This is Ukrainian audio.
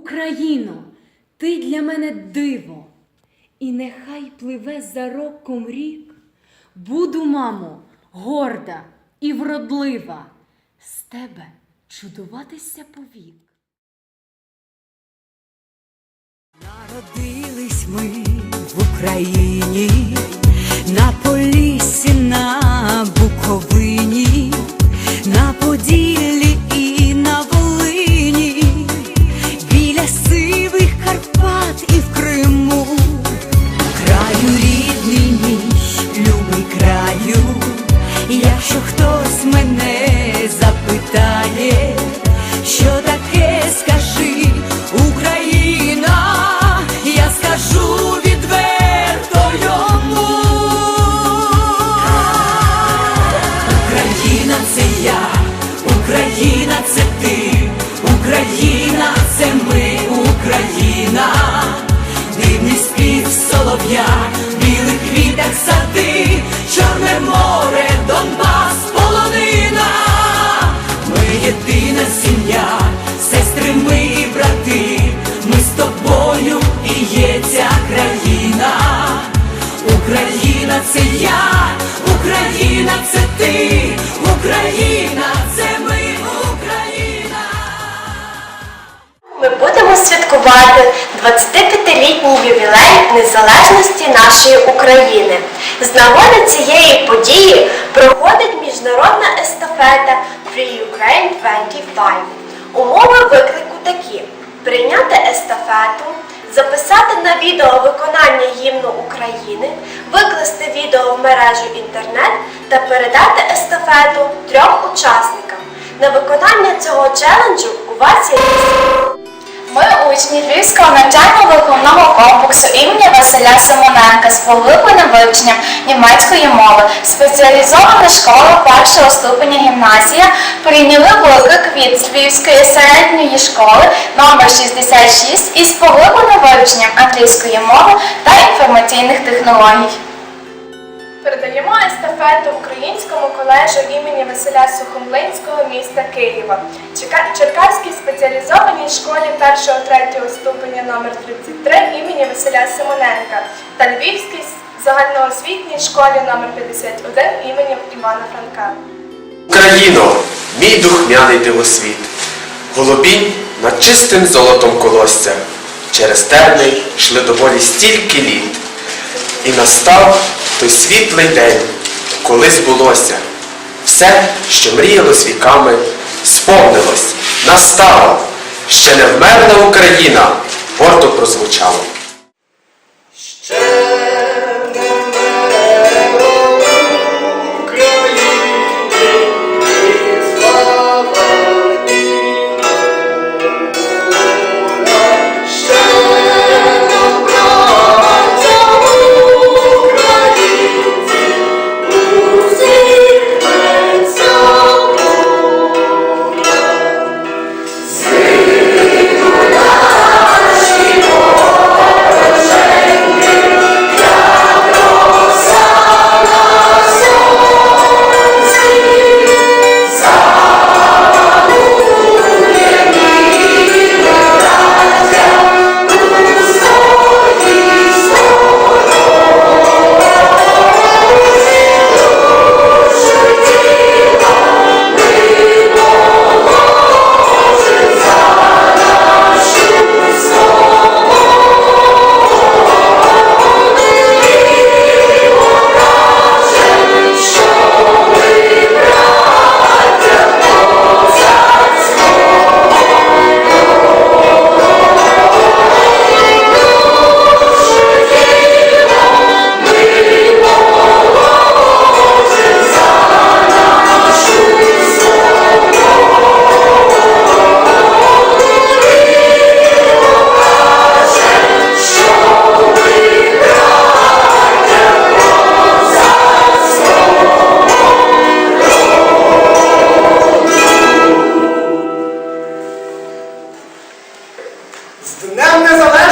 Україно, ти для мене диво, і нехай пливе за роком рік. Буду, мамо, горда і вродлива, з тебе чудуватися повік. Народились ми в Україні, на Поліссі, Карпат і в Криму, Ми будемо святкувати 25-літній ювілей незалежності нашої України. З нагоди цієї події проходить міжнародна естафета Free Ukraine 25. Умови виклику такі: прийняти естафету, записати на відео виконання гімну України, викласти відео в мережу інтернет та передати естафету трьом учасникам. На виконання цього челенджу у вас є Ми учні Львівського навчально-виховного комплексу імені Василя Симоненка з поглибленим вивченням німецької мови, спеціалізована школа першого ступеня гімназія прийняли виклик від Львівської середньої школи номер 66 із поглибленим вивченням англійської мови та інформаційних технологій. Передаємо естафету Українському коледжу імені Василя Сухомлинського міста Києва, Черкаській спеціалізованій школі 1-3 ступеня номер 33 імені Василя Симоненка та Львівській загальноосвітній школі номер 51 імені Івана Франка. Україно, мій духмяний дивосвіт, голубінь над чистим золотом колосся, через терний йшли доволі стільки літ. І настав той світлий день, коли збулося. Все, що мріялось віками, сповнилось, настало, ще не вмерла Україна, гордо прозвучало. Znamne zadanie!